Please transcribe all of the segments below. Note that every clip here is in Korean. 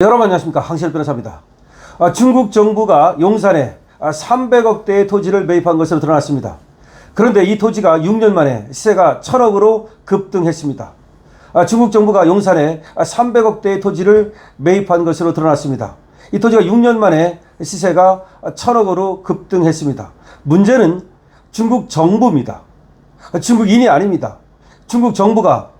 여러분 안녕하십니까 황실 변호사입니다. 아, 중국 정부가 용산에 아, 300억대의 토지를 매입한 것으로 드러났습니다. 그런데 이 토지가 6년 만에 시세가 1000억으로 급등했습니다. 아, 중국 정부가 용산에 아, 300억대의 토지를 매입한 것으로 드러났습니다. 이 토지가 6년 만에 시세가 1000억으로 급등했습니다. 문제는 중국 정부입니다. 아, 중국인이 아닙니다. 중국 정부가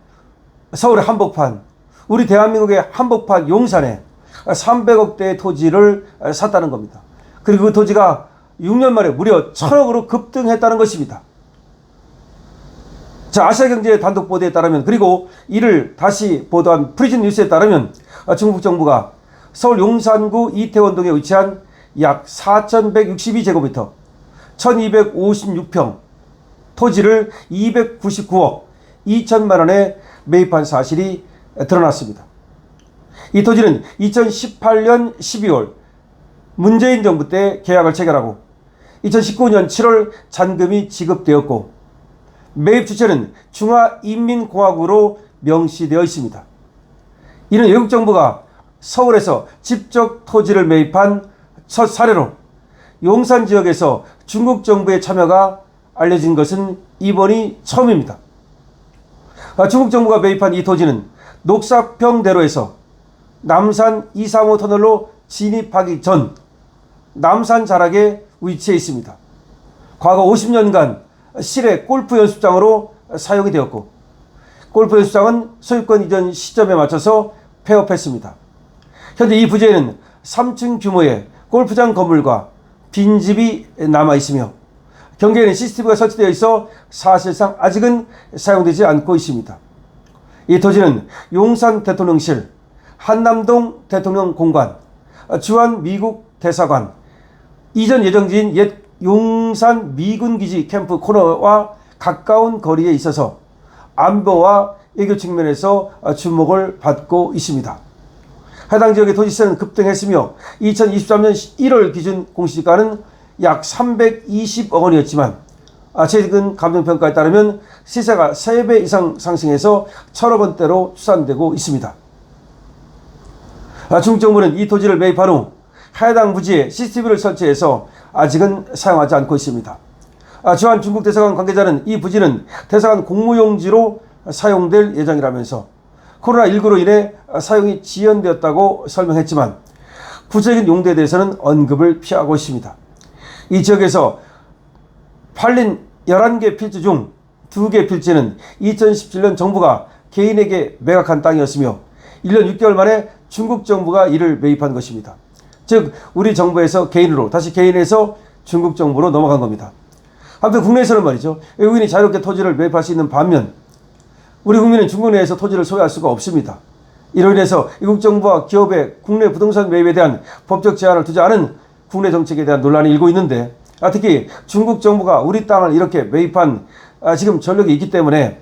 서울의 한복판, 우리 대한민국의 한복판 용산에 300억대의 토지를 샀다는 겁니다. 그리고 그 토지가 6년 만에 무려 1000억으로 급등했다는 것입니다. 자, 아시아경제 단독 보도에 따르면 그리고 이를 다시 보도한 프리즌 뉴스에 따르면 중국 정부가 서울 용산구 이태원 동에 위치한 약 4,162제곱미터 1,256평 토지를 299억 2천만 원에 매입한 사실이 드러났습니다. 이 토지는 2018년 12월 문재인 정부 때 계약을 체결하고 2019년 7월 잔금이 지급되었고 매입 주체는 중화인민공화국으로 명시되어 있습니다. 이는 외국 정부가 서울에서 직접 토지를 매입한 첫 사례로 용산 지역에서 중국 정부의 참여가 알려진 것은 이번이 처음입니다. 아, 중국 정부가 매입한 이 토지는 녹사평대로에서 남산 235 터널로 진입하기 전 남산 자락에 위치해 있습니다. 과거 50년간 실내 골프 연습장으로 사용이 되었고 골프 연습장은 소유권 이전 시점에 맞춰서 폐업했습니다. 현재 이 부지에는 3층 규모의 골프장 건물과 빈집이 남아 있으며 경계에는 CCTV가 설치되어 있어 사실상 아직은 사용되지 않고 있습니다. 이 토지는 용산 대통령실, 한남동 대통령 공관, 주한 미국 대사관, 이전 예정지인 옛 용산 미군기지 캠프 코너와 가까운 거리에 있어서 안보와 외교 측면에서 주목을 받고 있습니다. 해당 지역의 토지세는 급등했으며 2023년 1월 기준 공시가는 약 320억 원이었지만 아, 최근 감정평가에 따르면 시세가 3배 이상 상승해서 천억 원대로 추산되고 있습니다. 정부는 이 토지를 매입한 후 해당 부지에 CCTV를 설치해서 아직은 사용하지 않고 있습니다. 아, 주한 중국 대사관 관계자는 이 부지는 대사관 공무용지로 사용될 예정이라면서 코로나19로 인해 사용이 지연되었다고 설명했지만 구체적인 용도에 대해서는 언급을 피하고 있습니다. 이 지역에서 팔린 11개 필지 중 2개 필지는 2017년 정부가 개인에게 매각한 땅이었으며 1년 6개월 만에 중국 정부가 이를 매입한 것입니다. 즉 우리 정부에서 개인으로 다시 개인에서 중국 정부로 넘어간 겁니다. 아무튼 국내에서는 말이죠. 외국인이 자유롭게 토지를 매입할 수 있는 반면 우리 국민은 중국 내에서 토지를 소유할 수가 없습니다. 이로 인해서 이국 정부와 기업의 국내 부동산 매입에 대한 법적 제한을 두지 않은 국내 정책에 대한 논란이 일고 있는데 아, 특히 중국 정부가 우리 땅을 이렇게 매입한 아, 지금 전력이 있기 때문에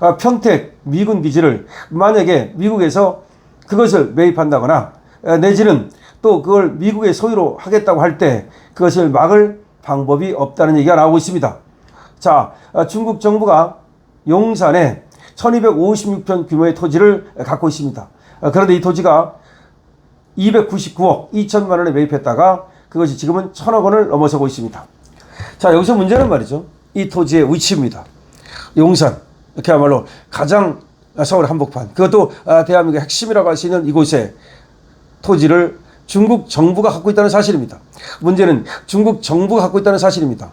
아, 평택 미군 기지를 만약에 미국에서 그것을 매입한다거나 아, 내지는 또 그걸 미국의 소유로 하겠다고 할 때 그것을 막을 방법이 없다는 얘기가 나오고 있습니다. 자, 아, 중국 정부가 용산에 1256평 규모의 토지를 갖고 있습니다. 아, 그런데 이 토지가 299억 2천만 원에 매입했다가 그것이 지금은 천억 원을 넘어서고 있습니다. 자, 여기서 문제는 말이죠. 이 토지의 위치입니다. 용산, 그야말로 가장 서울 한복판, 그것도 아, 대한민국의 핵심이라고 할 수 있는 이곳에 토지를 중국 정부가 갖고 있다는 사실입니다. 문제는 중국 정부가 갖고 있다는 사실입니다.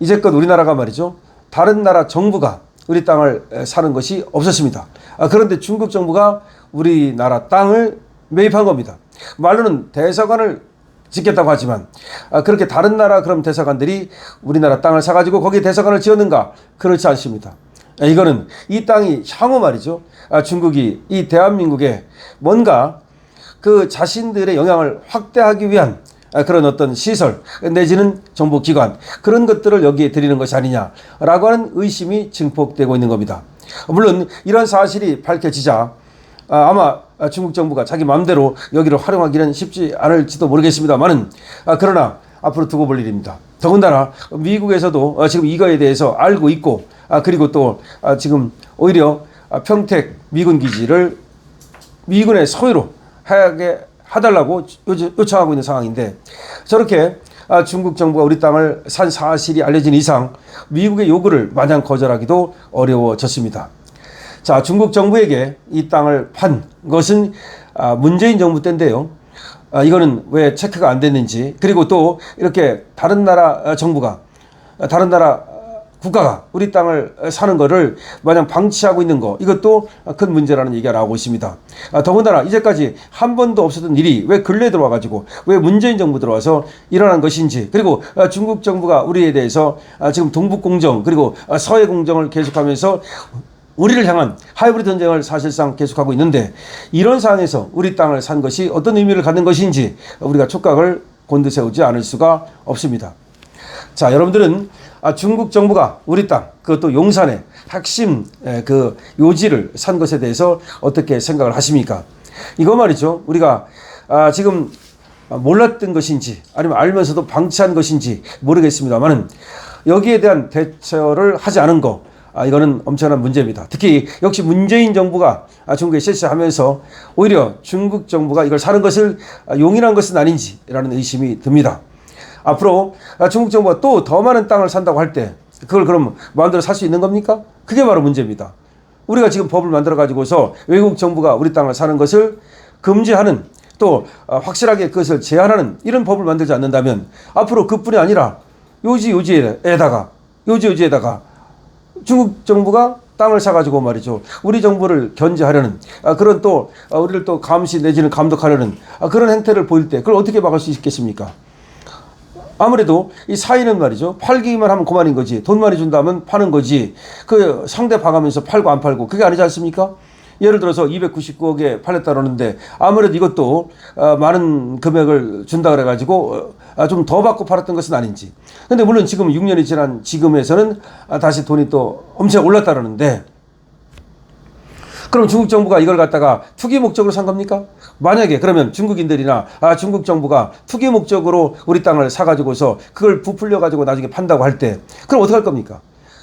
이제껏 우리나라가 말이죠. 다른 나라 정부가 우리 땅을 사는 것이 없었습니다. 아, 그런데 중국 정부가 우리나라 땅을 매입한 겁니다. 말로는 대사관을 짓겠다고 하지만 아, 그렇게 다른 나라 그럼 대사관들이 우리나라 땅을 사가지고 거기에 대사관을 지었는가? 그렇지 않습니다. 아, 이거는 이 땅이 향후 말이죠. 아, 중국이 이 대한민국에 뭔가 그 자신들의 영향을 확대하기 위한 아, 그런 어떤 시설 내지는 정보기관 그런 것들을 여기에 드리는 것이 아니냐라고 하는 의심이 증폭되고 있는 겁니다. 물론 이런 사실이 밝혀지자 아, 아마 중국 정부가 자기 마음대로 여기를 활용하기는 쉽지 않을지도 모르겠습니다만은 아, 그러나 앞으로 두고 볼 일입니다. 더군다나 미국에서도 어, 지금 이거에 대해서 알고 있고 아, 그리고 또 아, 지금 오히려 아, 평택 미군 기지를 미군의 소유로 하게 해달라고 요청- 요청하고 있는 상황인데 저렇게 아, 중국 정부가 우리 땅을 산 사실이 알려진 이상 미국의 요구를 마냥 거절하기도 어려워졌습니다. 자, 중국 정부에게 이 땅을 판 것은 아, 문재인 정부 때인데요. 아, 이거는 왜 체크가 안 됐는지 그리고 또 이렇게 다른 나라 아, 정부가 아, 다른 나라 아, 국가가 우리 땅을 사는 거를 마냥 방치하고 있는 거 이것도 큰 문제라는 얘기가 나오고 있습니다. 아, 더군다나 이제까지 한 번도 없었던 일이 왜 근래 들어와 가지고 왜 문재인 정부 들어와서 일어난 것인지 그리고 아, 중국 정부가 우리에 대해서 아, 지금 동북 공정 그리고 아, 서해 공정을 계속하면서 우리를 향한 하이브리드 전쟁을 사실상 계속하고 있는데 이런 상황에서 우리 땅을 산 것이 어떤 의미를 갖는 것인지 우리가 촉각을 곤두세우지 않을 수가 없습니다. 자, 여러분들은 아, 중국 정부가 우리 땅, 그것도 용산의 핵심 에, 그 요지를 산 것에 대해서 어떻게 생각을 하십니까? 이거 말이죠. 우리가 아, 지금 몰랐던 것인지 아니면 알면서도 방치한 것인지 모르겠습니다만은 여기에 대한 대처를 하지 않은 거 아, 이거는 엄청난 문제입니다. 특히 역시 문재인 정부가 아, 중국에 실시하면서 오히려 중국 정부가 이걸 사는 것을 아, 용인한 것은 아닌지라는 의심이 듭니다. 앞으로 아, 중국 정부가 또 더 많은 땅을 산다고 할 때 그걸 그럼 마음대로 살 수 있는 겁니까? 그게 바로 문제입니다. 우리가 지금 법을 만들어 가지고서 외국 정부가 우리 땅을 사는 것을 금지하는 또 아, 확실하게 그것을 제한하는 이런 법을 만들지 않는다면 앞으로 그뿐이 아니라 요지 요지에다가 요지 요지에다가 중국 정부가 땅을 사가지고 말이죠. 우리 정부를 견제하려는 아, 그런 또 아, 우리를 또 감시 내지는 감독하려는 아, 그런 행태를 보일 때 그걸 어떻게 막을 수 있겠습니까? 아무래도 이 사이는 말이죠. 팔기만 하면 그만인 거지. 돈 많이 준다면 파는 거지. 그 상대 봐가면서 팔고 안 팔고 그게 아니지 않습니까? 예를 들어서 299억에 팔렸다 그러는데 아무래도 이것도 어, 많은 금액을 준다 그래가지고 어, 좀더 받고 팔았던 것은 아닌지. 근데 물론 지금 6년이 지난 지금에서는 아, 다시 돈이 또 엄청 올랐다 그러는데 그럼 중국 정부가 이걸 갖다가 투기 목적으로 산 겁니까? 만약에 그러면 중국인들이나 아 중국 정부가 투기 목적으로 우리 땅을 사가지고서 그걸 부풀려 가지고 나중에 판다고 할 때 그럼 어떻게 할 겁니까?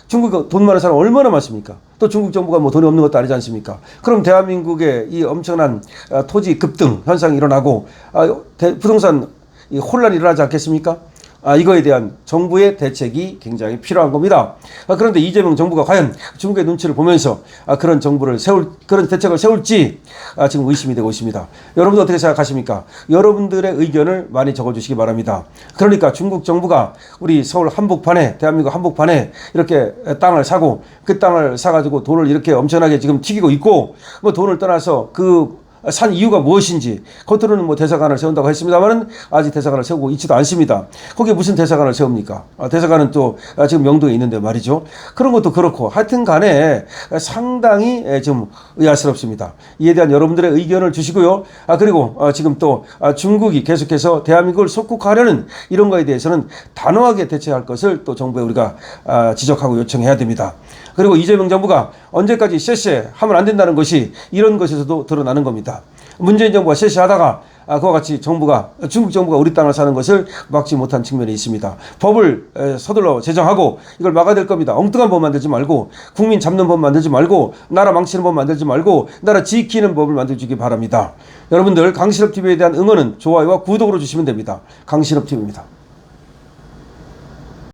중국 돈 많은 사람 얼마나 많습니까? 또 중국 정부가 뭐 돈이 없는 것도 아니지 않습니까? 그럼 대한민국의 이 엄청난 아, 토지 급등 현상이 일어나고 아, 대- 부동산 이 혼란이 일어나지 않겠습니까? 아, 이거에 대한 정부의 대책이 굉장히 필요한 겁니다. 아, 그런데 이재명 정부가 과연 중국의 눈치를 보면서 아, 그런 정부를 세울, 그런 대책을 세울지 아, 지금 의심이 되고 있습니다. 여러분들 어떻게 생각하십니까? 여러분들의 의견을 많이 적어주시기 바랍니다. 그러니까 중국 정부가 우리 서울 한복판에, 대한민국 한복판에 이렇게 땅을 사고 그 땅을 사가지고 돈을 이렇게 엄청나게 지금 튀기고 있고 뭐 돈을 떠나서 그 산 이유가 무엇인지 겉으로는 뭐 대사관을 세운다고 했습니다만은 아직 대사관을 세우고 있지도 않습니다. 거기에 무슨 대사관을 세웁니까? 아, 대사관은 또 아, 지금 명동에 있는데 말이죠. 그런 것도 그렇고 하여튼 간에 상당히 에, 좀 의아스럽습니다. 이에 대한 여러분들의 의견을 주시고요. 아, 그리고 어, 지금 또 아, 중국이 계속해서 대한민국을 속국하려는 이런 거에 대해서는 단호하게 대처할 것을 또 정부에 우리가 아, 지적하고 요청해야 됩니다. 그리고 이재명 정부가 언제까지 쎄쎄 하면 안 된다는 것이 이런 것에서도 드러나는 겁니다. 문재인 정부가 쎄쎄하다가 아, 그와 같이 정부가 중국 정부가 우리 땅을 사는 것을 막지 못한 측면이 있습니다. 법을 에, 서둘러 제정하고 이걸 막아야 될 겁니다. 엉뚱한 법 만들지 말고 국민 잡는 법 만들지 말고 나라 망치는 법 만들지 말고 나라 지키는 법을 만들어주기 바랍니다. 여러분들 강실업 TV에 대한 응원은 좋아요와 구독으로 주시면 됩니다. 강실업 TV입니다.